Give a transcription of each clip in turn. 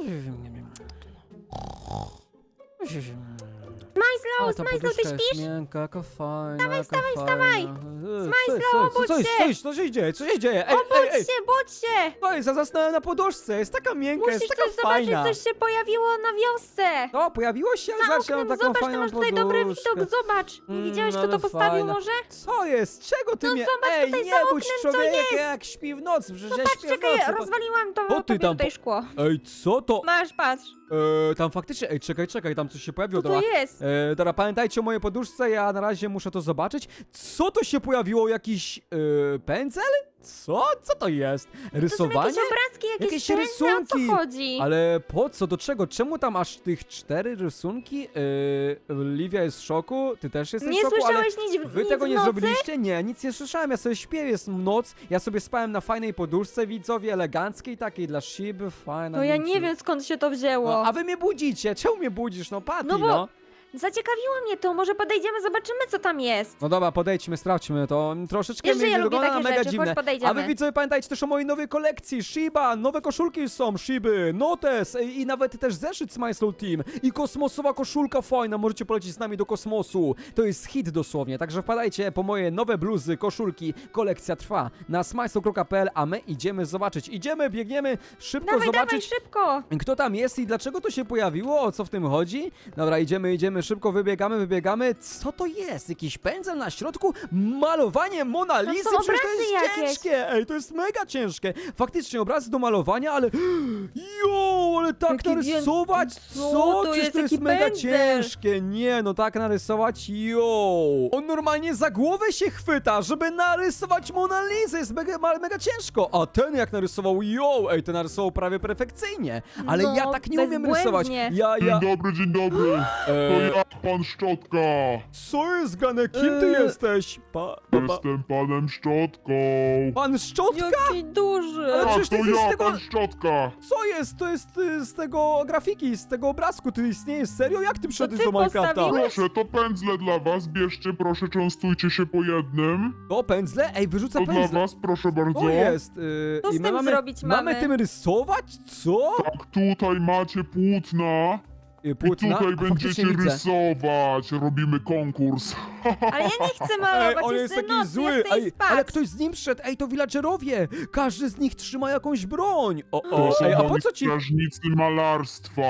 Smajslow, ta Smajslow, ty poduszka jest śpisz? miękka, jaka fajna, Wstawaj, jaka wstawaj, fajna. E, Smajslow, co jest, obudź co jest, się! co jest, co się dzieje, co się dzieje? Ej, ej, Obudź ej, się, budź się! co jest, ja zasnąłem na poduszce, jest taka miękka, Musisz jest taka coś zobaczyć, fajna. coś się pojawiło na wiosce! O, pojawiło się, Za zawsze mam oknem, taką zobacz, ty fajną masz tutaj dobry poduszkę. widok, zobacz! Nie Mm, widziałeś, kto ale to postawił fajna. może? Co jest? Czego ty No mnie... zobacz Ej, tutaj nie za bądź oknem, co człowiek, jest. jak śpi w nocy, przecież ja Patrz, śpię w czekaj, nocy. rozwaliłam to, to ty tam tutaj po- szkło. Ej, co to? Masz, patrz, E, tam faktycznie, ej, czekaj, czekaj, tam coś się pojawiło, co to dobra. jest? E, dobra, pamiętajcie o mojej poduszce, ja na razie muszę to zobaczyć. Co to się pojawiło? Jakiś e, pędzel? Co? Co to jest? To są Rysowanie? jakieś obrazki, jakieś, Jakieś rysunki. o co chodzi? Ale po co? Do czego? Czemu tam aż tych cztery rysunki? E, Livia jest w szoku, ty też jesteś Nie w szoku, ale... słyszałeś nic, Wy nic tego w nie nocy? zrobiliście? Nie, nic nie słyszałem, ja sobie śpię, jest noc, ja sobie spałem na fajnej poduszce, widzowie, eleganckiej takiej dla Shiby, fajna. No ja nie wiem, skąd się to wzięło. No, a wy mnie budzicie, czemu mnie budzisz? No Patty, No no. bo- Zaciekawiło mnie to, może podejdziemy, zobaczymy, co tam jest. No dobra, podejdźmy, sprawdźmy to. Troszeczkę Wiesz, że mnie ja lubię wygląda takie mega rzeczy, dziwne. chodź podejdziemy. A wy widzowie pamiętajcie też o mojej nowej kolekcji Shiba, nowe koszulki są Shiby, Notes i nawet też zeszyt Smile Team i kosmosowa koszulka fajna, możecie polecieć z nami do kosmosu. To jest hit dosłownie, także wpadajcie po moje nowe bluzy, koszulki, kolekcja trwa na smile.pl, a my idziemy zobaczyć. Idziemy, biegniemy szybko Dawaj, dawaj, zobaczyć szybko! kto tam jest i dlaczego to się pojawiło? O co w tym chodzi? Dobra, idziemy, idziemy, szybko wybiegamy, wybiegamy. Co to jest? Jakiś pędzel na środku? Malowanie Mona Lisy? są Przecież to obrazy jest jakieś. ciężkie! Ej, to jest mega ciężkie! Faktycznie obrazy do malowania, ale... Jo, ale tak Jaki narysować? Co? co to Przecież jest? to jest Jaki mega pędzel? ciężkie! Nie, no tak narysować, jo! On normalnie za głowę się chwyta, żeby narysować Mona Lisę! Jest mega, ma- mega ciężko! A ten jak narysował, jo! Ej, ten narysował prawie perfekcyjnie! Ale No, ja tak nie umiem rysować! bezbłędnie. Ja, Dzień ja... dobry, dzień dobry. To ja, pan Szczotka. co jest, Gane? Kim ty jesteś? Pa, pa, pa. Jestem panem Szczotką. Pan Szczotka? Jaki duży! Ale przecież to ty jesteś ja, tego- pan Szczotka. Co jest? To jest y, z tego grafiki, z tego obrazku. Ty istniejesz serio? Jak ty przyszedłeś ty do Minecrafta? postawiłeś? Proszę, to pędzle dla was. Bierzcie, proszę, częstujcie się po jednym. O, pędzle? Ej, wyrzuca To dla pędzle. was, proszę bardzo. To jest. Y, Co z i my tym mamy, zrobić mamy mamy? tym rysować? Co? Tak, tutaj macie płótna. Y, I Płótna? tutaj A, faktycznie będziecie widzę. rysować. Robimy konkurs. Ale ja nie chcę Ej, malować, on jest taki noc, zły. ja chcę Ej, iść spać. ale ktoś z nim wszedł. Ej, to villagerowie. Każdy z nich trzyma jakąś broń. O, To o. są Ej, a po moi co ci strażnicy malarstwa.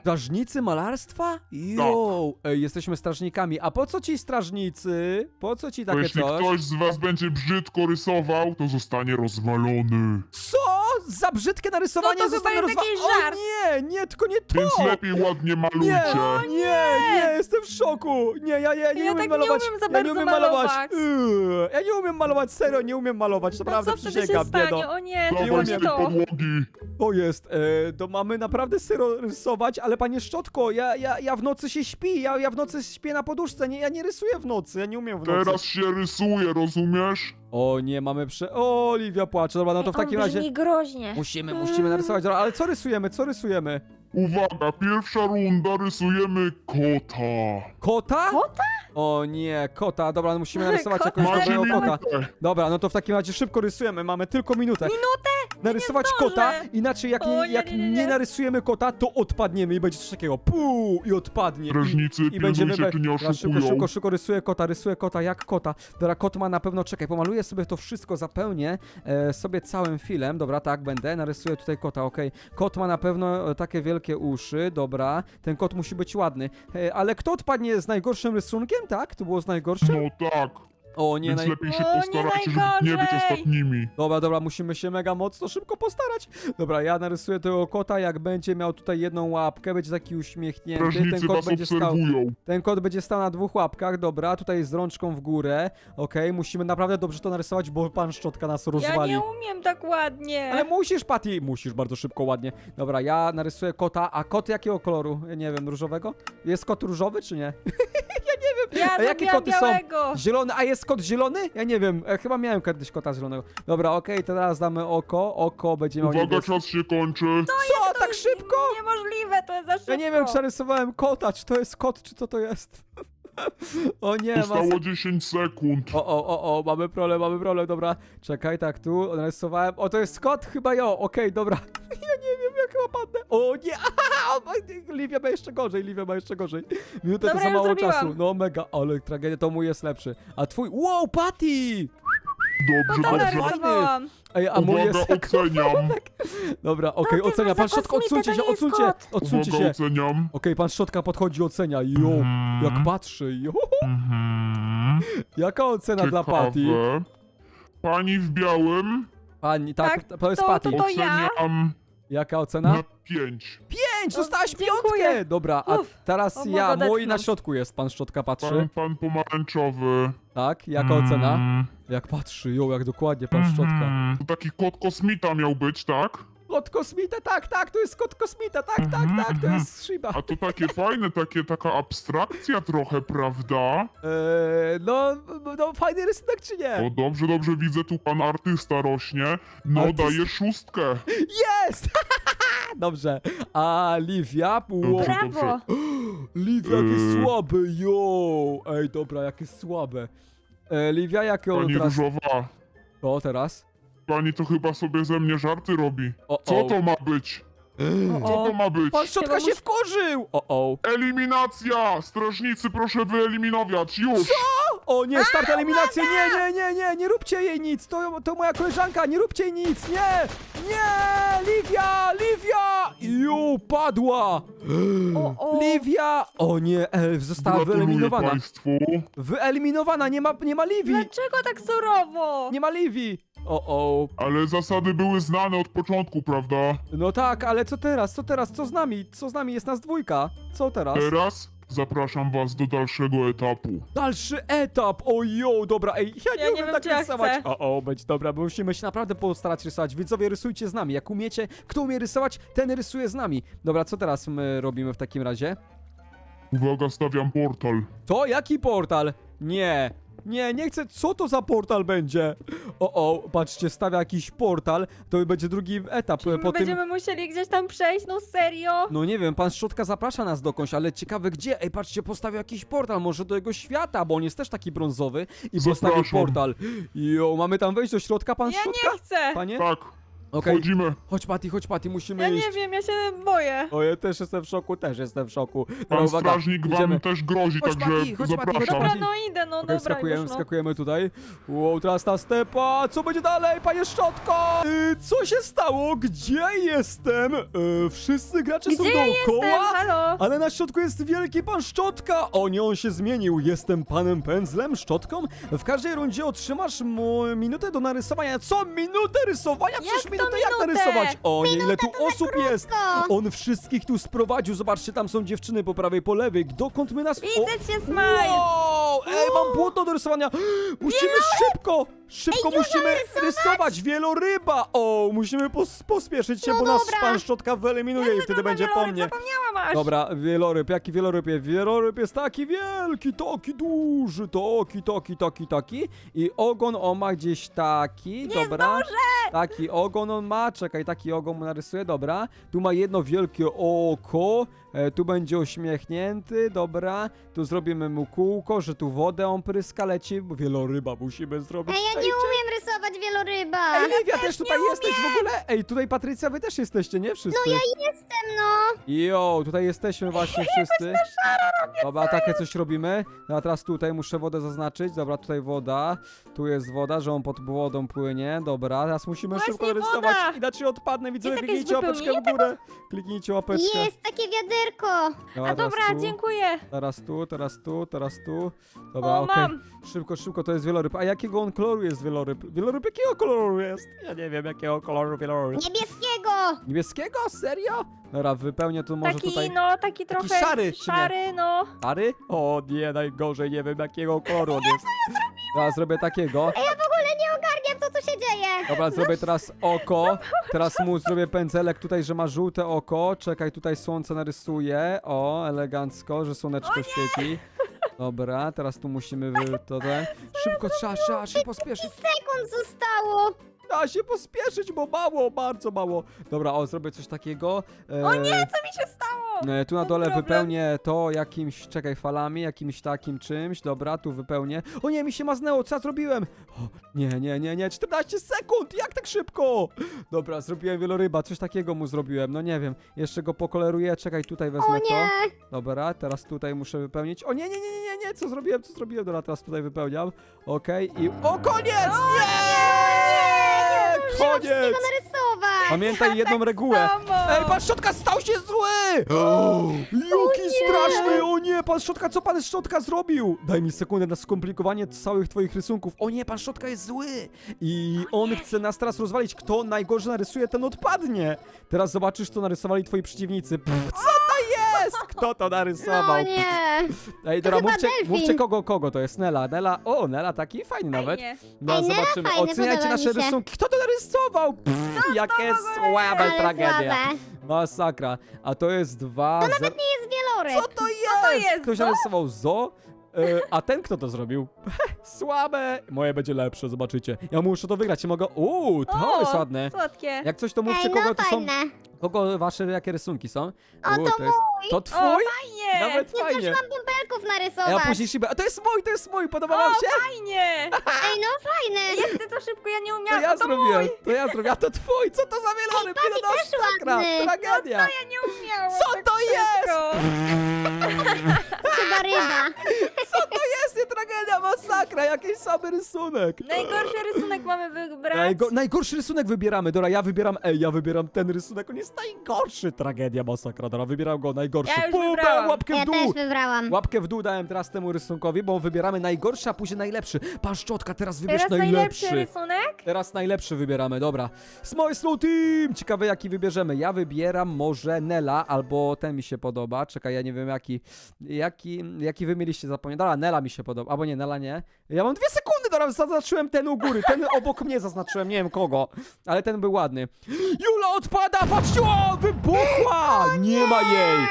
strażnicy malarstwa? Jo, ej, jesteśmy strażnikami. A po co ci strażnicy? Po co ci To takie jeśli coś? ktoś z was będzie brzydko rysował, to zostanie rozwalony. Co? Za brzydkie narysowanie No to chyba zostanę jest rozwa... jakiś O żart. nie, nie, tylko nie to! Więc lepiej ładnie Nie, malujcie. nie, nie, jestem w szoku! Nie, ja, ja nie Ja umiem tak nie malować. umiem za ja nie bardzo umiem malować. malować. Yy, ja nie umiem malować, serio, nie umiem malować, No naprawdę co wtedy przysięgam, się biedo. stanie? O nie, to Dawaj z nie tej to. podłogi. O jest, e, to mamy naprawdę serio rysować, ale panie Szczotko, ja, ja, ja w nocy się śpi, ja, ja w nocy śpię na poduszce, nie, ja nie rysuję w nocy, ja nie umiem w nocy. Teraz się rysuje, rozumiesz? O nie, mamy prze... O, Oliwia płacze, dobra, no to w takim razie... groźnie. Musimy, musimy narysować, dobra, ale co rysujemy, co rysujemy? Uwaga, pierwsza runda rysujemy kota. Kota? Kota? O nie, kota, dobra, no musimy narysować Kota jakiegoś Macie nowego kota. minutę. Dobra, no to w takim razie szybko rysujemy, mamy tylko minutę. Minutę? Narysować zdążę. kota, inaczej jak, nie, O, nie, jak nie, nie, nie nie. narysujemy kota, to odpadniemy i będzie coś takiego puu i odpadnie. Strażnicy, I, i będziemy... pilnujcie, czy nie Dobra, szybko, oszukują. szybko, szybko rysuję kota, rysuję kota, jak kota. Dobra, kot ma na pewno, czekaj, pomaluję sobie to wszystko, zapełnię e, sobie całym filem, dobra, tak będę, narysuję tutaj kota, okej. Kot ma na pewno e, takie wielkie uszy, dobra, ten kot musi być ładny. E, ale kto odpadnie z najgorszym rysunkiem, tak? To było z najgorszym? No tak, O nie, więc naj... lepiej się O, nie żeby nie być najgorzej. ostatnimi. Dobra, dobra, musimy się mega mocno szybko postarać. Dobra, ja narysuję tego kota, jak będzie miał tutaj jedną łapkę, będzie taki uśmiechnięty. Ten Strażnicy kot was będzie stał. obserwują. Ten kot będzie stał na dwóch łapkach, dobra, tutaj z rączką w górę. Okej, musimy naprawdę dobrze to narysować, bo pan szczotka nas Ja rozwali. nie umiem tak ładnie. Ale musisz, Patty! Musisz bardzo szybko, ładnie. Dobra, ja narysuję kota, a kot jakiego koloru? Ja nie wiem, różowego? Jest kot różowy, czy nie? Ja A jakie koty są? białego. Zielony, a jest kot zielony? Ja nie wiem, e, chyba miałem kiedyś kota zielonego. Dobra, okej, teraz damy oko, oko będzie miał Uwaga, niebieskie. czas się kończy. Co, tak szybko? Niemożliwe, to jest za szybko. Ja nie wiem, czy narysowałem kota, czy to jest kot, czy co to jest. o nie. Zostało 10 sekund. O, o, o, o, mamy problem, mamy problem, dobra. Czekaj, tak, tu narysowałem. O, to jest kot? Chyba jo, okej, dobra. ja nie wiem, jak chyba padnę. O nie! Livia ma jeszcze gorzej, Livia ma jeszcze gorzej. Minutę Dobra, to za już mało zrobiłam. czasu. No mega, ale tragedia to mój jest lepszy. A twój... Wow, Patty! Dobrze, Dobra, Ale dobrze. rysowałam. Ej, a mój Uwaga, jest... oceniam. Dobra, okej, No ocenia. Pan Szczotka, odsuńcie to się, nie jest odsuńcie! kot. Odsuńcie Uwaga, się! oceniam. Okej, pan Szczotka podchodzi, ocenia. Jo, Mhm. jak patrzy. Jo. Mhm. Jaka ocena dla Ciekawe. Patty? Pani w białym Pani, tak, Tak, to jest to- Patty. to- To ja? oceniam Jaka ocena? na pięć. Pięć! O, Dostałaś dziękuję. piątkę! Dobra, a Uf, teraz ja, mój na odetchnąć. środku jest, pan Szczotka patrzy. Pan, pan pomarańczowy. Tak, jaka ocena? Mm. Jak patrzy, jo, jak dokładnie pan Szczotka. Mhm. To taki kot kosmita miał być, tak? Kot kosmita, tak, tak, to jest kot kosmita, tak, tak, Mhm, tak, to mhm. jest Shiba. A to takie fajne, takie, taka abstrakcja trochę, prawda? Eee, no, no, fajny rysunek czy nie? O, dobrze, dobrze, widzę tu pan artysta rośnie. No, Artysta. daje szóstkę. Jest! Dobrze, a Livia? Wow. Dobrze. Brawo. Livia, jakie Yy. słabe, jo! Ej, dobra, jakie słabe. E, Livia, jakie on Pani teraz... Różowa, O, teraz? Pani to chyba sobie ze mnie żarty robi. O, Co o. to ma być? Co to ma być? Pan Szczotka się wkurzył! O, o. Eliminacja! Strażnicy, proszę wyeliminować, już! O nie, start eliminacji, nie, nie, nie, nie, nie róbcie jej nic, to, to moja koleżanka, nie róbcie jej nic, nie, nie, Livia, Livia, ju, padła, o, o. Livia, o nie, Elf została Gratuluję wyeliminowana, państwu. wyeliminowana, nie ma, nie ma Livii, Dlaczego tak surowo? nie ma Livii, o, o, Ale zasady były znane od początku, prawda? no tak, ale co teraz, co teraz, co z nami, co z nami, jest nas dwójka, co teraz? Teraz zapraszam was do dalszego etapu. Dalszy etap! Ojo, dobra, ej, ja nie Ja nie umiem wiem, tak czy ja rysować. chcę. O, o, być dobra, bo musimy się naprawdę postarać rysować. Widzowie, rysujcie z nami. Jak umiecie, kto umie rysować, ten rysuje z nami. Dobra, co teraz my robimy w takim razie? Uwaga, stawiam portal. To jaki portal? Nie. Nie, nie chcę. Co to za portal będzie? O, o, patrzcie, stawia jakiś portal. To będzie drugi etap Czy e, my po tym. będziemy musieli gdzieś tam przejść? No serio? No nie wiem, pan Szczotka zaprasza nas dokądś, ale ciekawe gdzie. Ej, patrzcie, postawił jakiś portal, może do jego świata, bo on jest też taki brązowy i postawił Zapraszam. portal. Jo, mamy tam wejść do środka, pan Ja Szczotka? nie chcę. Panie? Tak, Okej, wchodzimy. chodź Patty, chodź Patty, musimy Ja iść. nie wiem, ja się boję. O, ja też jestem w szoku, też jestem w szoku. Dobra, Pan uwaga, strażnik wam idziemy. też grozi, Chodź, także Mati, chodź, Mati, chodź, zapraszam. Dobra, no idę, no Okej, dobra, wskakujemy, już no. wskakujemy tutaj. Wow, teraz ta stepa. Co będzie dalej, panie Szczotko? Y, co się stało? Gdzie jestem? Y, wszyscy gracze są Gdzie ja dookoła. jestem? Halo? Ale na środku jest wielki pan Szczotka! O nie, on się zmienił. Jestem panem pędzlem, szczotką. W każdej rundzie otrzymasz mu minutę do narysowania. Co? Minutę rysowania? Przecież to minutę jak minutę? narysować? O nie, ile tu osób jest! On wszystkich tu sprowadził. Zobaczcie, tam są dziewczyny po prawej, po lewej. Dokąd my nas... O, Widzę cię, Smile. Wow! Ej, mam płótno do rysowania! Musimy szybko! Szybko musimy rysować wieloryba! O, musimy pos pospieszyć się, bo nas pan Szczotka wyeliminuje i wtedy będzie po mnie. Zapomniałam aż. Dobra, wieloryb, jaki wieloryb jest? Wieloryb jest taki wielki, taki duży, taki, taki, taki, taki. I ogon on ma gdzieś taki, dobra. Taki ogon on ma, czekaj, taki ogon mu narysuję, dobra. Tu ma jedno wielkie oko, e, tu będzie uśmiechnięty, dobra. Tu zrobimy mu kółko, że tu wodę on pryska, leci, bo wieloryba musimy zrobić. Ej, ja nie umiem rysować wieloryba. Ej, Livia, też tutaj jesteś w ogóle? Ej, tutaj Patrycja, wy też jesteście, nie? Wszyscy. No ja jestem, no. Jo, tutaj jesteśmy właśnie wszyscy. Dobra, takie coś robimy. No a teraz tutaj muszę wodę zaznaczyć. Dobra, tutaj woda. Tu jest woda, że on pod wodą płynie. Dobra, teraz musimy Właśnie szybko narysować. woda. Inaczej odpadnę. Widzowie, jakieś kliknijcie łapeczkę w wypełnienie górę. Kliknijcie łapeczkę. Jest takie wiaderko. Dobra, A teraz dobra, tu, dziękuję. Teraz tu, teraz tu, teraz tu. Dobra, O, okej. mam. Szybko, szybko, to jest wieloryb. A jakiego on koloru jest wieloryb? Wieloryb jakiego koloru jest? Ja nie wiem, jakiego koloru wieloryb. Niebieskiego. Niebieskiego? Serio? Dobra, wypełnię tu może Taki, tutaj... no, taki trochę szary, czy nie? szary, no. Szary? O nie, najgorzej, nie wiem jakiego koloru on jest. Teraz zrobię takiego. Ja w ogóle nie ogarniam, co tu się dzieje. Dobra, zrobię teraz oko. Teraz mu zrobię pędzelek tutaj, że ma żółte oko. Czekaj, tutaj słońce narysuję. O, elegancko, że słoneczko świeci. Dobra, teraz tu musimy wy... to ten. Szybko, trzeba, trzeba się pospieszyć. Sekund zostało. Trzeba się pospieszyć, bo mało, bardzo mało. Dobra, o, zrobię coś takiego. E, O nie, co mi się stało? E, Tu na mam dole problem. wypełnię to jakimś, czekaj, falami, jakimś takim czymś. Dobra, tu wypełnię. O nie, mi się maznęło, co ja zrobiłem? O, nie, nie, nie, nie, 14 sekund, jak tak szybko? Dobra, zrobiłem wieloryba, coś takiego mu zrobiłem, no nie wiem. Jeszcze go pokoleruję, czekaj, tutaj wezmę O nie! to. Dobra, teraz tutaj muszę wypełnić. O nie, nie, nie, nie, nie, nie, co zrobiłem, co zrobiłem? Dobra, teraz tutaj wypełniam. Okej, i... O, koniec! Nie! Koniec! Wszystkiego narysować! Pamiętaj jedną regułę. samo. Ej, pan Szczotka stał się zły! Jaki straszny! O nie, pan Szczotka, co pan Szczotka zrobił? Daj mi sekundę na skomplikowanie całych twoich rysunków. O nie, pan Szczotka jest zły! I on chce nas teraz rozwalić. Kto najgorzej narysuje, ten odpadnie. Teraz zobaczysz, co narysowali twoi przeciwnicy. Pff, co to jest? Kto to narysował? No nie! Ej, dobra, chyba mówcie, delfin. mówcie kogo, kogo to jest. Nela, Nela. O, Nela taki fajny nawet. Fajnie. No, Ej, Nela zobaczymy. fajny, Oceniajcie podoba nasze się. rysunki. Kto to narysował? Pff, jakie słabe Ale tragedia. słabe. Masakra. A to jest dwa. To Nie jest wieloryb. Co to jest? to jest, Ktoś narysował zo? E, a ten kto to zrobił? Słabe! Moje będzie lepsze, zobaczycie. Ja muszę to wygrać, nie mogę. Uuu, to O, jest ładne. Słodkie. Jak coś to mówcie, Ej, kogo no to są. fajne. Kogo wasze jakie rysunki są? O, Uuu, to jest. To O, twój? fajnie. Nawet Nie fajnie. zdążyłam bąbelków narysować. ja później szybę. A to jest mój, to jest mój, podoba O, wam się? fajnie. Ej, no fajne. Jak ty to szybko, ja nie To umiałam. ja to zrobiłem, mój. to ja zrobiłem. A to twój, co to za wieloryb? Ej, no, też masakra, ładny. Tragedia. Ja nie umiałam. Co tak to jest? szybko. Chyba ryba. Co to jest? Nie tragedia, masakra, jakiś słaby rysunek. Najgorszy rysunek mamy wybrać. Najgo najgorszy rysunek wybieramy, Dora, ja wybieram, ej, ja wybieram ten rysunek, on jest najgorszy, tragedia, masakra, Dora, wybieram go, najgorszy. Ja już Bum, wybrałam. dałem łapkę w Ja dół. też wybrałam. Łapkę w dół dałem teraz temu rysunkowi, bo wybieramy najgorszy, a później najlepszy. Pan Szczotka, teraz wybierz Teraz najlepszy najlepszy. rysunek? Teraz najlepszy wybieramy, dobra. Smile Slow Team! Ciekawe jaki wybierzemy. Ja wybieram może Nela, albo ten mi się podoba. Czekaj, ja nie wiem jaki. Jaki, jaki wy mieliście zapomnieć. Dobra, Nela mi się podoba. Albo nie, Nela nie. Ja mam dwie sekundy, dobra, zaznaczyłem ten u góry. Ten obok mnie zaznaczyłem, nie wiem kogo. Ale ten był ładny. Jula odpada, patrzcie, o, wybuchła! Nie ma jej.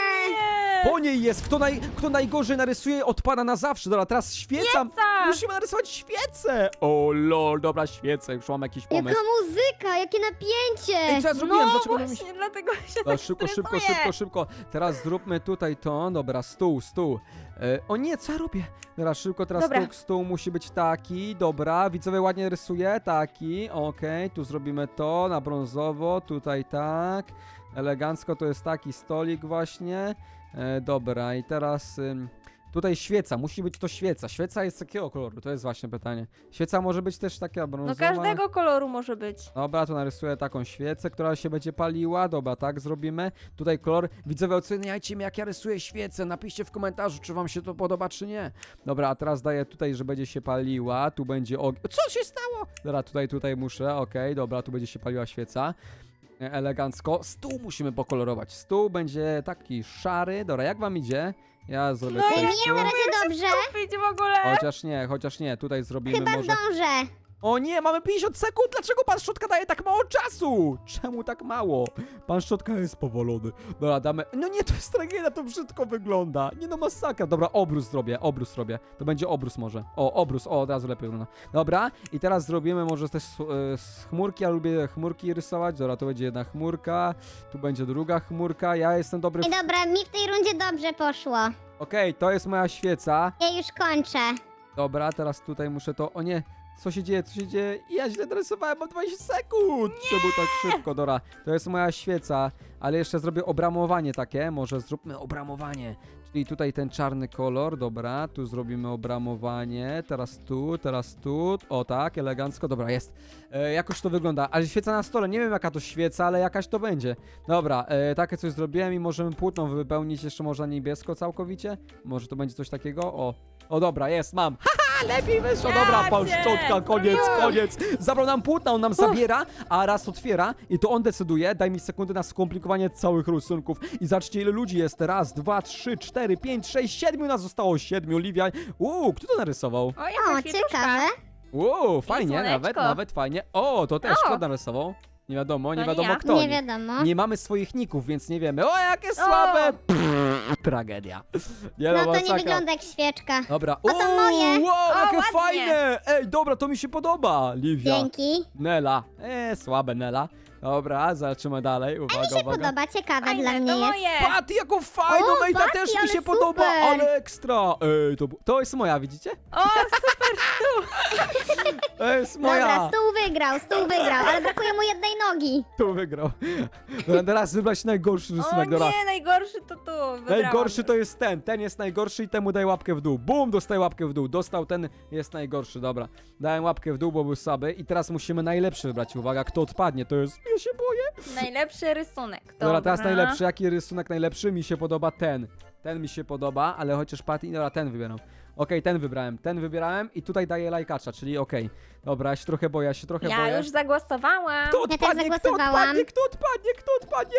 Po niej jest. Kto, naj, kto najgorzej narysuje, odpada na zawsze. Dobra, teraz świeca. Świeca! Musimy narysować świecę. O lol, dobra, świecę. Już mam jakiś pomysł. Jaka muzyka, jakie napięcie. Ej, co ja zrobiłem? No Dlaczego mi się... właśnie, dlatego się Dobra, tak szybko, szybko, stresuję. szybko, szybko. Teraz zróbmy tutaj to. Dobra, stół, stół. E, o nie, co ja robię? Dobra, szybko, teraz Dobra. stół, stół musi być taki. Dobra, widzowie ładnie rysuje. Taki, okej. Tu zrobimy to na brązowo, tutaj tak. Elegancko to jest taki stolik właśnie. E, dobra, i teraz... Ym, Tutaj świeca, musi być to świeca. Świeca jest takiego koloru? To jest właśnie pytanie. Świeca może być też taka No brązowa. każdego koloru może być. Dobra, to narysuję taką świecę, która się będzie paliła. Dobra, tak zrobimy. Tutaj kolor. Widzowie, oceniajcie mi, jak ja rysuję świecę. Napiszcie w komentarzu, czy wam się to podoba, czy nie. Dobra, a teraz daję tutaj, że będzie się paliła. Tu będzie ogień. Co się stało? Dobra, tutaj, tutaj muszę. Okej, dobra, tu będzie się paliła świeca. Elegancko. Stół musimy pokolorować. Stół będzie taki szary. Dobra, jak wam idzie? Ja zrobię No tutaj i stół. Na razie dobrze. W ogóle. Chociaż nie, chociaż nie. Tutaj zrobimy Chyba może... zdążę. O nie, mamy 50 sekund! Dlaczego pan Szczotka daje tak mało czasu? Czemu tak mało? Pan Szczotka jest powolony. Dobra, damy... No nie, to jest tragedia, to brzydko wygląda. Nie no, masakra. Dobra, obrus zrobię, obrus robię. To będzie obrus może. O, obrus, o, od razu lepiej wygląda. Dobra, i teraz zrobimy może też z, e, z chmurki. Ja lubię chmurki rysować. Dobra, to będzie jedna chmurka. Tu będzie druga chmurka. Ja jestem dobry w... Dobra, mi w tej rundzie dobrze poszło. Okej, to jest moja świeca. Ja już kończę. Dobra, teraz tutaj muszę to. O nie, co się dzieje, co się dzieje? Ja źle narysowałem, mam 20 sekund! Czemu tak szybko? Dobra, to jest moja świeca, ale jeszcze zrobię obramowanie takie. Może zróbmy obramowanie. Czyli tutaj ten czarny kolor, dobra, tu zrobimy obramowanie, teraz tu, teraz tu, o tak, elegancko, dobra, jest. E, jakoś to wygląda, ale świeca na stole, nie wiem jaka to świeca, ale jakaś to będzie. Dobra, e, takie coś zrobiłem i możemy płótno wypełnić jeszcze może na niebiesko całkowicie? Może to będzie coś takiego? O, o dobra, jest, mam. Haha, lepiej wyszło, dobra, Ja pan cię, Szczotka, koniec, koniec. Zabrał nam płótno, on nam zabiera, a raz otwiera i to on decyduje. Daj mi sekundę na skomplikowanie całych rysunków i zobaczcie ile ludzi jest. Raz, dwa, trzy, cztery, pięć, sześć, siedmiu nas zostało, siedmiu, Oliwia. Uuu, kto to narysował? O, ciekawe. Uuu, fajnie, słoneczko. nawet, nawet fajnie. O, to też O. kto narysował? Nie wiadomo, nie To nie wiadomo ja. kto. Nie wiadomo. Nie mamy swoich ników, więc nie wiemy. O, jakie słabe! Pff, tragedia. Nie No to nie masakra. wygląda jak świeczka. Dobra. to moje. Wow, O, jakie ładnie. fajne! Ej, dobra, to mi się podoba, Livia. Dzięki. Nela. E, słabe Nela. Dobra, zobaczymy dalej. Uwaga, Mi się uwaga. podoba, ciekawe Fajne, dla mnie to jest. moje. Paty, jaką fajną, O, ej, ta Patty, też mi ale się podoba, super. ale ekstra. Ej, to, to jest moja, widzicie? O, super To jest moja. Dobra, stół wygrał, stół wygrał, ale brakuje mu jednej nogi. Tu wygrał. Dobra, teraz wybrać najgorszy O rysunek, dobra. nie, najgorszy to tu. Wybrałam. Najgorszy to jest ten, ten jest najgorszy i temu daj łapkę w dół. Bum, dostaje łapkę w dół. Dostał ten, jest najgorszy, dobra. Dałem łapkę w dół, bo był słaby i teraz musimy najlepszy wybrać. Uwaga, kto odpadnie, to jest, ja się boję. Najlepszy rysunek. Dobra, Dobra, teraz najlepszy, jaki rysunek najlepszy? Mi się podoba ten. Ten mi się podoba, ale chociaż Patty, dobra, ten wybieram. Okej, ten wybrałem, ten wybierałem i tutaj daję lajkacza, czyli okej. Dobra, ja się trochę boję, ja się trochę Ja boję. już zagłosowałam. Kto też odpadnie, kto zagłosowałam. odpadnie, kto odpadnie, kto odpadnie?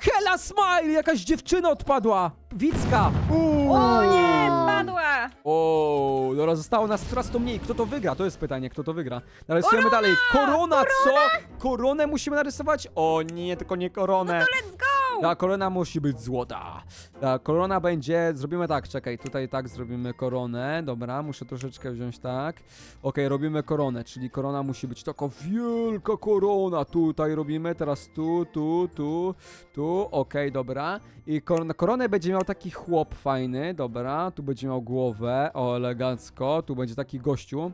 Hela Smile, jakaś dziewczyna odpadła. Wicka. Uuu. O nie, spadła. O, dobra, zostało nas coraz to mniej. Kto to wygra? To jest pytanie, kto to wygra. Narysujemy dalej. Korona, co? Koronę musimy narysować? O nie, tylko nie koronę. Let's go. Ta korona musi być złota. Ta korona będzie. Zrobimy tak, czekaj, tutaj tak zrobimy koronę. Dobra, muszę troszeczkę wziąć tak. Okej, robimy koronę, czyli korona musi być taka wielka korona. Tutaj robimy, teraz tu, tu, tu, tu. Okej, dobra. I koron koronę będzie miał taki chłop fajny, dobra. Tu będzie miał głowę, o elegancko. Tu będzie taki gościu,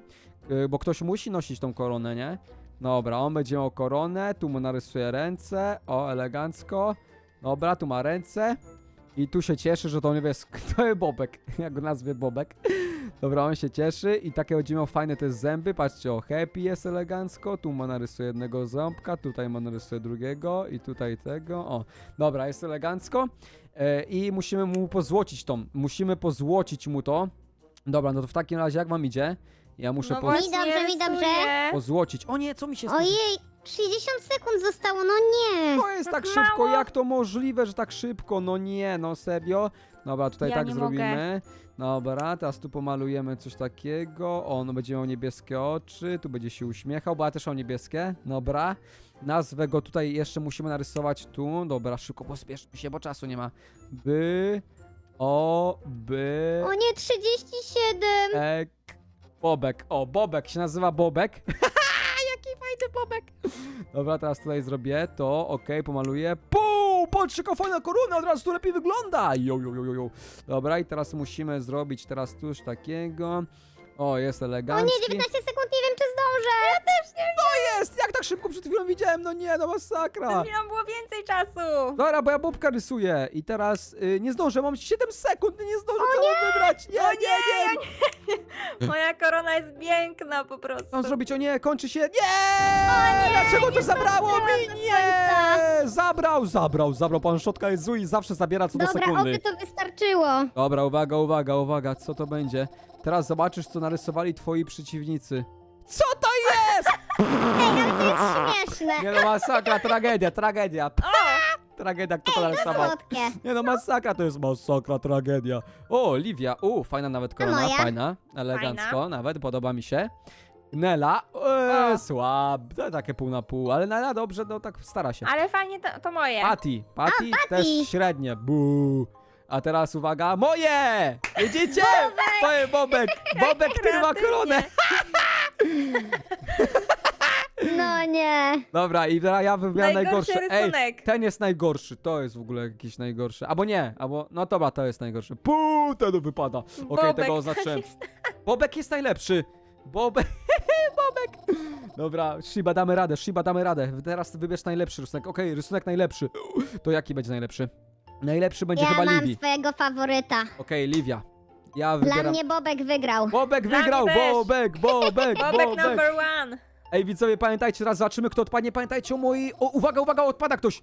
yy, bo ktoś musi nosić tą koronę, nie? Dobra, on będzie miał koronę, tu mu narysuję ręce, o elegancko. Dobra, tu ma ręce. I tu się cieszy, że to nie wie, kto jest Bobek. Jak go nazwie Bobek. Dobra, on się cieszy i takie miał fajne te zęby. Patrzcie, o happy jest elegancko. Tu ma narysuje jednego ząbka, tutaj ma narysuje drugiego i tutaj tego. O, dobra, jest elegancko. E, I musimy mu pozłocić to. Musimy pozłocić mu to. Dobra, no to w takim razie jak wam idzie? Ja muszę No poz- właśnie, Mi dobrze, mi dobrze. pozłocić. O nie, co mi się stało? Ojej, 60 sekund zostało, no nie. To jest tak Tak szybko, jak to możliwe, że tak szybko? No nie, no serio. Dobra, tutaj Ja tak nie zrobimy. Dobra, teraz tu pomalujemy coś takiego. O, no będzie miał niebieskie oczy, tu będzie się uśmiechał, bo ja też mam niebieskie. Dobra. Nazwę go tutaj jeszcze musimy narysować tu. Dobra, szybko pospieszmy się, bo czasu nie ma. By, o, by, O nie, 37. ek, Bobek. O, Bobek się nazywa Bobek. Dobra, teraz tutaj zrobię to, okej, pomaluję. Puu, patrz jaka fajna korona, od razu tu lepiej wygląda. Jo, jo, jo, jo. Dobra, i teraz musimy zrobić teraz tuż takiego. O, jest O elegancki. nie, 19 sekund, nie wiem czy zdążę. To jest, jak tak szybko przed chwilą widziałem, no nie, no masakra. Przed chwilą było więcej czasu. Dobra, bo ja Bobka rysuję i teraz y, nie zdążę, mam 7 sekund, nie zdążę mam wybrać. Nie, nie, nie. Moja korona jest piękna po prostu. Mam zrobić? O nie, kończy się. Nie! Dlaczego to zabrało mi? Nie! Zabrał, zabrał, zabrał. Pan Szotka jest zły i zawsze zabiera co do Dobra, sekundy. oby to wystarczyło. Dobra, uwaga, uwaga, uwaga, co to będzie? Teraz zobaczysz, co narysowali twoi przeciwnicy. Co to jest? Ej, ale to jest śmieszne. Nie no, masakra, tragedia, tragedia. Tragedia, kto to narysował? Słodkie. Nie no, masakra, to jest masakra, tragedia. O, Livia, u, fajna nawet korona, moja? fajna, elegancko, Fajna. nawet, podoba mi się. Nela, e, O. słab, to takie pół na pół, ale Nela dobrze, no tak stara się. Ale fajnie to, to moje. Patty, Patty też średnie, bu. A teraz uwaga, moje! Widzicie? To jest Bobek, Bobek, który ma koronę. No nie. Dobra, i teraz ja wybieram Najgorszy najgorszy. Ej, rysunek. ten jest najgorszy, to jest w ogóle jakiś najgorszy. Albo nie, albo, no dobra, to jest najgorszy. Puu, ten wypada. Okej, Bobek, tego to oznaczyłem. jest- Bobek jest najlepszy. Bobek, Dobra, Shiba damy radę, Shiba damy radę. Teraz wybierz najlepszy rysunek. Okej, rysunek najlepszy. To jaki będzie najlepszy? Najlepszy będzie Ja chyba mam Livi. swojego faworyta. Okej, Livia. Ja Dla wybieram. mnie Bobek wygrał. Bobek Dla wygrał, mnie też. Bobek, Bobek, Bobek Bobek. number one. Ej, widzowie, pamiętajcie, teraz zobaczymy, kto odpadnie. Pamiętajcie o mojej... O, uwaga, uwaga, odpada ktoś.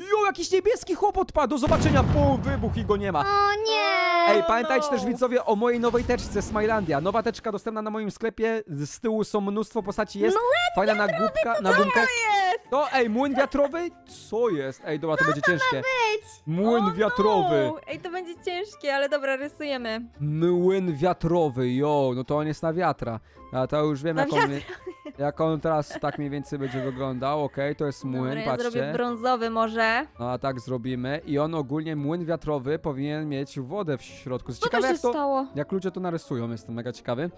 Jo, jakiś niebieski chłop odpadł. Do zobaczenia. Pum, wybuch i go nie ma. O nie. Ej, pamiętajcie no. też widzowie o mojej nowej teczce Smilandia. Nowa teczka dostępna na moim sklepie. Z tyłu są mnóstwo postaci. Jest fajna nagłówka, nagłówka. To, ej, młyn wiatrowy? Co jest? Ej, dobra, to będzie ciężkie. Młyn O wiatrowy. No. Ej, to będzie ciężkie, ale dobra, rysujemy. Młyn wiatrowy, jo, no to on jest na wiatra. A to już wiem, Na jak on, jak on teraz tak mniej więcej będzie wyglądał. Okej, to jest młyn, Dobra, ja zrobię patrzcie. brązowy może. No a tak zrobimy. I on ogólnie młyn wiatrowy powinien mieć wodę w środku. Co to Ciekawe się jak to, stało? jak ludzie to narysują, jestem mega ciekawy.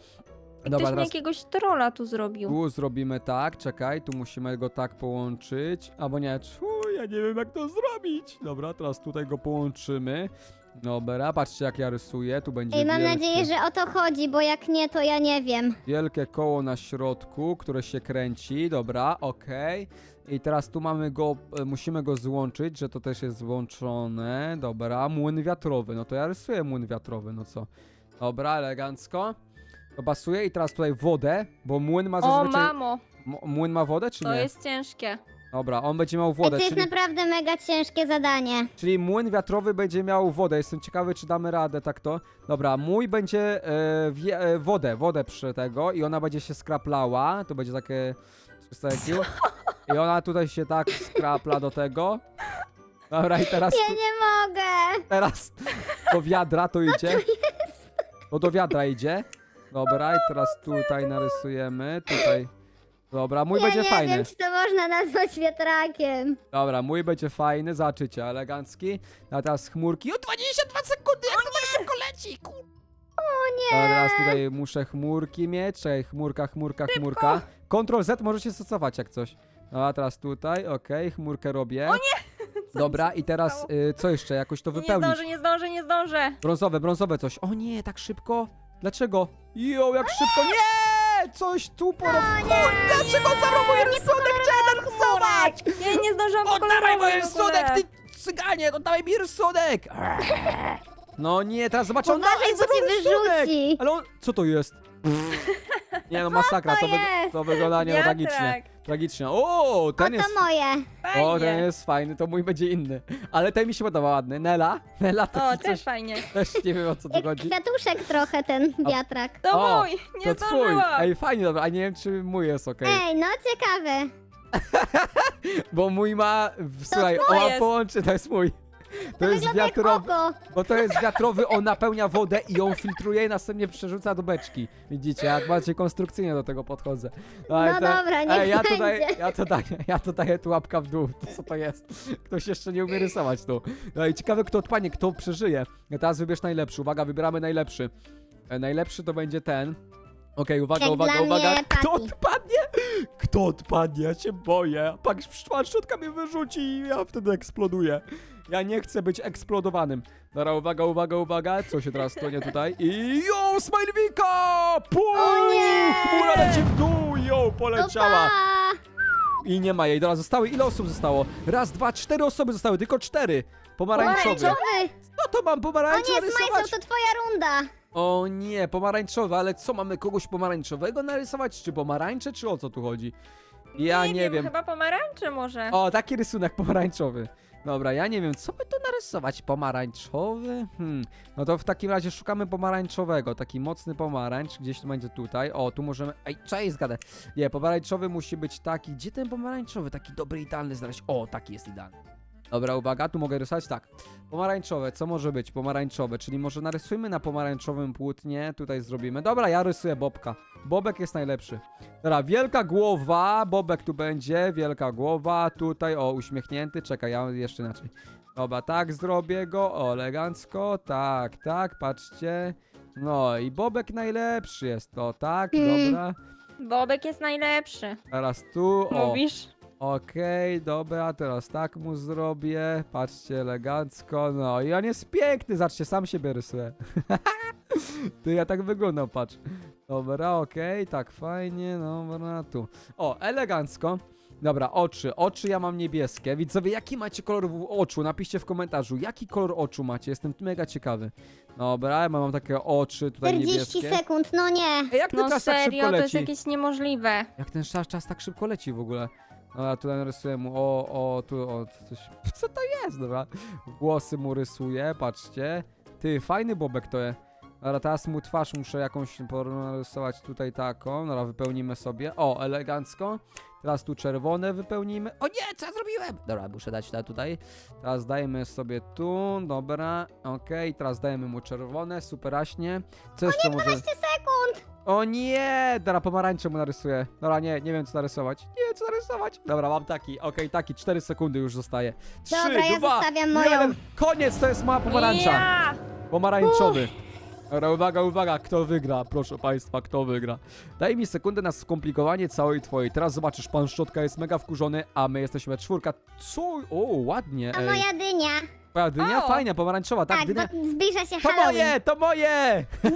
Dobra, Ktoś mi teraz jakiegoś trolla tu zrobił. tu zrobimy tak, czekaj, tu musimy go tak połączyć, albo nie, czu, ja nie wiem jak to zrobić. Dobra, teraz tutaj go połączymy. Dobra, patrzcie jak ja rysuję, tu będzie Ej, mam wielkie, nadzieję, że o to chodzi, bo jak nie, to ja nie wiem. wielkie koło na środku, które się kręci, dobra, okej. I teraz tu mamy go, e, musimy go złączyć, że to też jest złączone, dobra, młyn wiatrowy, no to ja rysuję młyn wiatrowy, no co. Dobra, elegancko. To pasuje i teraz tutaj wodę, bo młyn ma O, zazwyczaj... mamo, M- młyn ma wodę, czy to nie? jest ciężkie. Dobra, on będzie miał wodę, to jest czyli, naprawdę mega ciężkie zadanie. czyli młyn wiatrowy będzie miał wodę. Jestem ciekawy, czy damy radę tak to. Dobra, mój będzie e, wie, e, wodę, wodę przy tego i ona będzie się skraplała. To będzie takie 300 IQ. I ona tutaj się tak skrapla do tego. Dobra, i teraz, Ja nie mogę. teraz do wiadra to idzie. To do wiadra idzie. Dobra, i teraz tutaj narysujemy. Tutaj. Dobra, mój ja będzie nie fajny. wiem, czy to można nazwać wiatrakiem. Dobra, mój będzie fajny, zobaczycie, elegancki. A teraz chmurki. O, 22 sekundy, jak to tak szybko leci, kur... O nie! Teraz tutaj muszę chmurki mieć, czekaj, chmurka, chmurka, chmurka. Ctrl Z możecie stosować jak coś. No, a teraz tutaj, okej, chmurkę robię. O nie! Dobra, i teraz stało? y, co jeszcze? Jakoś to Nie wypełnić. zdążę, nie zdążę, nie zdążę. Brązowe, brązowe coś. O nie, tak szybko? Dlaczego? Jo, jak szybko. Nie! Coś tu porobił. Dlaczego zabrał mój rysunek? Chciałem narysować! Ja nie zdążyłam Oddawaj pokolorować mój ogóle. rysunek, ty cyganie! Oddawaj mi rysunek! No nie, teraz zobaczę, on Uważaj, bo zabrał rysunek! wyrzuci. Ale on... Co to jest? Nie no, masakra, to, wy... to wygląda nie tragicznie. Wiatrak. Tragicznie. O, O, ten jest... to moje. O, ten Fajnie. jest fajny, to mój będzie inny. Ale ten mi się podoba ładny. Nela? Nela O, taki też fajnie. Też nie wiem o co tu Jak chodzi. kwiatuszek trochę ten wiatrak. To O, mój, nie To twój. zdążyłam. Ej, fajnie, dobra, a nie wiem czy mój jest okej. Ej, no ciekawe. Bo mój ma... w- Słuchaj, twój jest. połączy, to jest mój. To jest Wygląda jak wiatrowy. oko. Bo to jest wiatrowy, on napełnia wodę i ją filtruje i następnie przerzuca do beczki. Widzicie, jak bardziej konstrukcyjnie do tego podchodzę. Ale No dobra, niech Ej, ja to będzie. daję, ja to daję, ja to daję tu łapka w dół. To co to jest? Ktoś jeszcze nie umie rysować tu. No i ciekawe kto odpadnie, kto przeżyje. No teraz wybierz najlepszy. Uwaga, wybieramy najlepszy. E, najlepszy to będzie ten. Okej, uwaga, Jak uwaga, dla uwaga. Kto Patty. odpadnie? Kto odpadnie? Ja się boję. Pak szczotka mnie wyrzuci i ja wtedy eksploduję. Ja nie chcę być eksplodowanym. Dobra, uwaga, uwaga, uwaga. Co się teraz stanie tutaj? I jo, Smilewika! Pum! O nie! Chmura leci w dół, jo, poleciała. I nie ma jej. Dobra, zostały. Ile osób zostało? Raz, dwa, cztery osoby zostały, tylko cztery. Pomarańczowy. Pomarańczowy. No to mam O nie. Smajsel, to twoja runda. O nie, pomarańczowy, ale co, mamy kogoś pomarańczowego narysować? Czy pomarańcze, czy o co tu chodzi? Ja nie, wiem. Chyba pomarańczy może. O, taki rysunek pomarańczowy. Dobra, ja nie wiem, co by tu narysować? Pomarańczowy? Hmm, no to w takim razie szukamy pomarańczowego, taki mocny pomarańcz, gdzieś tu będzie tutaj. O, tu możemy... Ej, czekaj, zgadę. Nie, pomarańczowy musi być taki... Gdzie ten pomarańczowy? Taki dobry, idealny znaleźć. O, taki jest idealny. Dobra, uwaga, tu mogę rysować tak. Pomarańczowe, co może być? Pomarańczowe, czyli może narysujmy na pomarańczowym płótnie, tutaj zrobimy. Dobra, ja rysuję Bobka. Bobek jest najlepszy. Dobra, wielka głowa, Bobek tu będzie, wielka głowa, tutaj, o, uśmiechnięty, czekaj, ja jeszcze inaczej. Dobra, tak zrobię go, o, elegancko, tak, tak, patrzcie. No i Bobek najlepszy jest, to tak, Hmm. dobra. Bobek jest najlepszy. Teraz tu, o, Mówisz? Okej, dobra, teraz tak mu zrobię. Patrzcie, elegancko. No i on jest piękny, zobaczcie, sam siebie rysuję. Ty, ja tak wyglądam, patrz. Dobra, okej, tak fajnie, dobra, tu. O, elegancko. Dobra, oczy. Oczy ja mam niebieskie. Widzowie, jaki macie kolor w- oczu? Napiszcie w komentarzu, jaki kolor oczu macie. Jestem mega ciekawy. Dobra, ja mam takie oczy tutaj 40 niebieskie. sekund, no nie. Ej, jak ten No czas tak serio, szybko to jest leci? jakieś niemożliwe. Jak ten czas, czas tak szybko leci w ogóle. Dobra, tutaj narysuję mu, o, o, tu, o, coś, co to jest, dobra. Włosy mu rysuję, patrzcie. Ty, fajny bobek to jest. Dobra, teraz mu twarz muszę jakąś narysować tutaj taką, dobra, wypełnimy sobie. O, elegancko. Teraz tu czerwone wypełnimy. O nie, co ja zrobiłem? Dobra, muszę dać tutaj. Teraz dajemy sobie tu, dobra, okej, teraz dajemy mu czerwone, superaśnie. Co jeszcze może... 12 sekund. O nie! Dobra, pomarańcze mu narysuję. Dobra, nie, nie wiem co narysować. Nie wiem co narysować. Dobra, mam taki, okej, taki, 4 sekundy już zostaje. 3, Dobra, ja 2, zostawiam moją. 1. Koniec, to jest mała pomarańcza. Ja! Pomarańczowy. Dobra, uwaga, uwaga, kto wygra? Proszę państwa, kto wygra? Daj mi sekundę na skomplikowanie całej twojej. Teraz zobaczysz, pan Szczotka jest mega wkurzony, a my jesteśmy czwórka. Co? O, ładnie, A ej. moja dynia. Twoja dynia O! fajna, pomarańczowa, tak, Tak, dynia. bo zbliża się To Halloween. moje, to moje!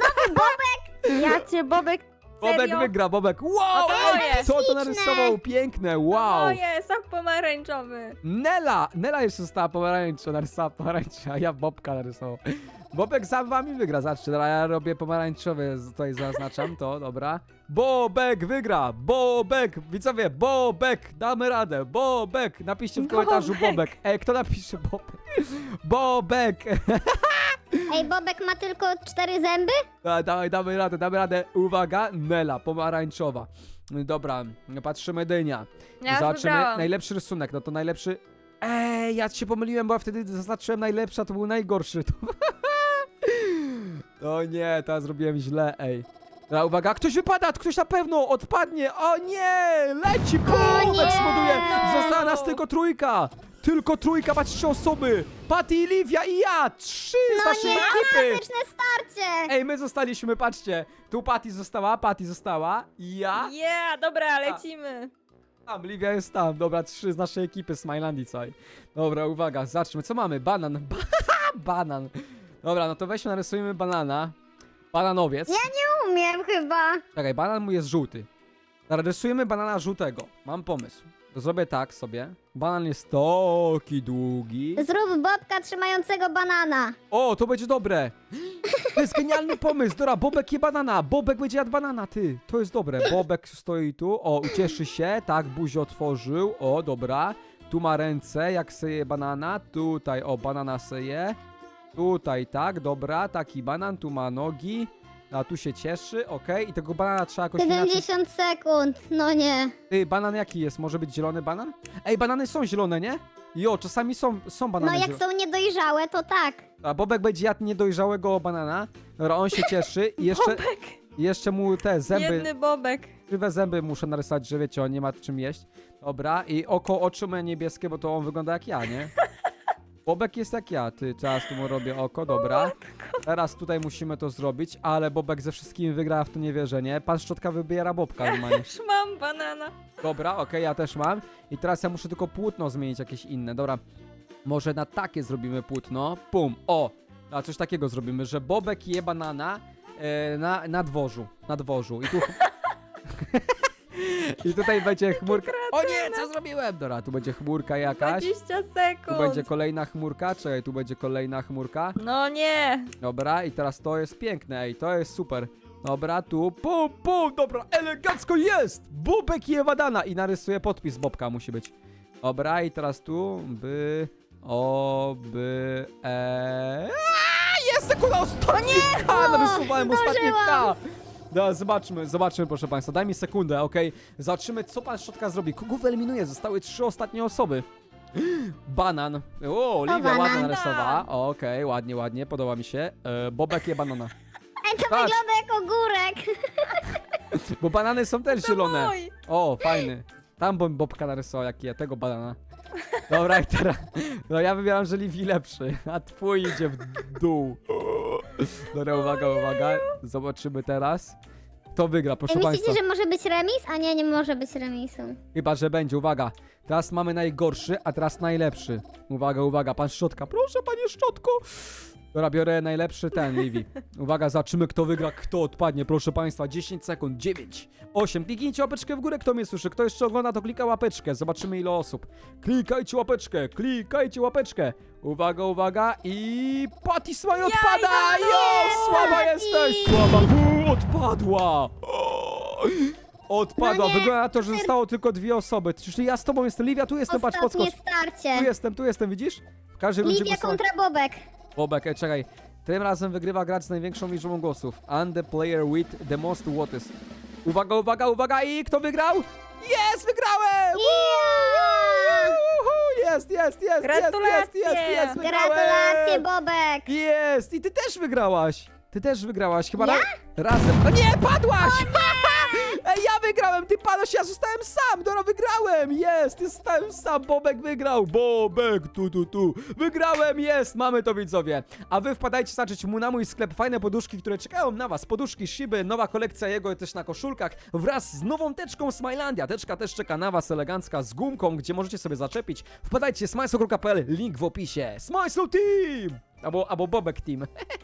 Ja cię, Bobek, Bobek serio? wygra, Bobek. Wow, to ej, moje. co to narysował? Piękne, wow. Moje, sok pomarańczowy. Nela! Nela jeszcze została pomarańcza, narysowała pomarańcza, a ja Bobka narysował. Bobek sam wami wygra, zobaczcie, dobra, ja robię pomarańczowy, z- tutaj zaznaczam to, dobra. Bobek wygra! Bobek! Widzowie, Bobek! Damy radę! Bobek! Napiszcie w komentarzu Bobek. Bobek. Ej, kto napisze Bobek? Bobek! Ej, Bobek ma tylko cztery zęby? Da- Dawaj, damy radę, damy radę. Uwaga, Nela, pomarańczowa. Dobra, patrzymy dynia. Ja już Zobaczymy najlepszy rysunek, no to najlepszy. Ej, ja się pomyliłem, bo ja wtedy zaznaczyłem najlepszy, a to był najgorszy. To... O nie, teraz zrobiłem źle, ej. Dobra, uwaga, ktoś wypada, ktoś na pewno odpadnie. O nie, leci, bum, nie! eksploduje. Została nas tylko trójka. Tylko trójka, patrzcie osoby. Patty, Livia i ja. Trzy z No naszej nie, ekipy. dramatyczne starcie! Ej, my zostaliśmy, patrzcie. Tu Patty została, Patty została. I ja. Yeah, dobra, lecimy. Tam, Livia jest tam. Dobra, trzy z naszej ekipy Smilandii całej. Dobra, uwaga, zacznijmy. Co mamy? Banan. Ba banan. Dobra, no to weźmy, narysujmy banana. Bananowiec. Nie umiem chyba. Czekaj, banan mój jest żółty. Narysujemy banana żółtego. Mam pomysł. To zrobię tak sobie. Banan jest taki długi. Zrób Bobka trzymającego banana. O, to będzie dobre. To jest genialny pomysł. Dobra, Bobek je banana. Bobek będzie jadł banana, ty. To jest dobre. Bobek stoi tu. O, ucieszy się. Tak, buzię otworzył. O, dobra. Tu ma ręce, jak seje banana. Tutaj, o, banana seje. Tutaj, tak, dobra. Taki banan. Tu ma nogi. A tu się cieszy, okej. I tego banana trzeba jakoś inaczej... 70 sekund. No nie. Ty, banan jaki jest? Może być zielony banan? Ej, banany są zielone, nie? Jo, czasami są, są No banany jak zielone. są niedojrzałe, to tak. A Bobek będzie jadł niedojrzałego banana. Dobra, on się cieszy i jeszcze, Bobek, jeszcze mu te zęby, biedny Bobek. krzywe zęby muszę narysować, że wiecie, on nie ma czym jeść. Dobra, i oko, oczy ma niebieskie, bo to on wygląda jak ja, nie? Bobek jest jak ja, ty, teraz tu mu robię oko, dobra. Teraz tutaj musimy to zrobić, ale Bobek ze wszystkimi wygra, w to nie wierzę, nie? Pan Szczotka wybiera Bobka normalnie. Już mam banana. Dobra, okej, ja też mam. I teraz ja muszę tylko płótno zmienić jakieś inne. Dobra, może na takie zrobimy płótno. Pum, o! A coś takiego zrobimy, że Bobek je banana e, na, na dworzu. Na dworzu. I tu... I tutaj będzie chmurka. O nie, co zrobiłem? Dobra, tu będzie chmurka jakaś. 20 Tu sekund. będzie kolejna chmurka. Czekaj, tu będzie kolejna chmurka. No nie. Dobra, i teraz to jest piękne, ej, to jest super. Dobra, tu, pum, pum, dobra, elegancko jest! Bobek je badana i narysuję podpis Bobka, musi być. Dobra, i teraz tu, by, o, by, e... Jest sekunda, ostatni K, narysowałem ostatnie K! No, zobaczmy, zobaczmy, proszę państwa, daj mi sekundę, okej? Zobaczymy, co pan Szczotka zrobi. Kogo wyeliminuje? Zostały trzy ostatnie osoby. Banan. O, Oliwia banan. ładnie narysowała. Okej, ładnie, ładnie, podoba mi się. E, Bobek je banana. Ej, to Patrz. wygląda jak ogórek. Bo banany są też zielone. Mój. O, fajny. Tam bym Bobka narysował, jak je, tego banana. Dobra, i teraz. No ja wybieram, że Livi lepszy, a twój idzie w dół. Dobra, uwaga, uwaga. Zobaczymy teraz. Kto wygra, proszę Ej, państwa. myślicie, że może być remis? A nie, nie może być remisu. Chyba, że będzie, uwaga. Teraz mamy najgorszy, a teraz najlepszy. Uwaga, uwaga, pan Szczotka. Proszę, panie Szczotko. Dobra, biorę najlepszy ten, Livi. Uwaga, zobaczymy kto wygra, kto odpadnie. Proszę państwa, 10 sekund, 9, 8. Kliknijcie łapeczkę w górę, kto mnie słyszy. Kto jeszcze ogląda, to klika łapeczkę. Zobaczymy ile osób. Klikajcie łapeczkę, klikajcie łapeczkę. Uwaga, uwaga i... Patty Smile odpada! Jo, słaba jesteś! Słaba, Uuu, odpadła! Odpadła, No nie, wygląda na to, że zostało tylko dwie osoby. Czyli ja z tobą jestem, Livia, tu jestem, patrz, Ostatnie podskocz. Tu starcie. jestem, tu jestem, widzisz? W każdej rundzie Livia kontra Bobek. Bobek, ej, czekaj. Tym razem wygrywa gracz z największą liczbą głosów. And the player with the most votes. Uwaga, uwaga, uwaga i kto wygrał? Jest, wygrałem! Jest, jest, jest, jest, jest, Gratulacje! jest, jest, wygrałem! Gratulacje, Bobek. Jest! I ty też wygrałaś! Ty też wygrałaś, chyba ra- razem. O nie, padłaś! Wygrałem! ty panoś, ja zostałem sam, dobra, wygrałem, jest, zostałem sam, Bobek wygrał, Bobek, tu, tu, tu, wygrałem, jest, mamy to widzowie, a wy wpadajcie zobaczyć mu na mój sklep, fajne poduszki, które czekają na was, poduszki Shiby, nowa kolekcja jego też na koszulkach, wraz z nową teczką Smilandia, teczka też czeka na was, elegancka, z gumką, gdzie możecie sobie zaczepić, wpadajcie, smajsokro.pl, link w opisie, Smajslo Team, albo, albo Bobek Team.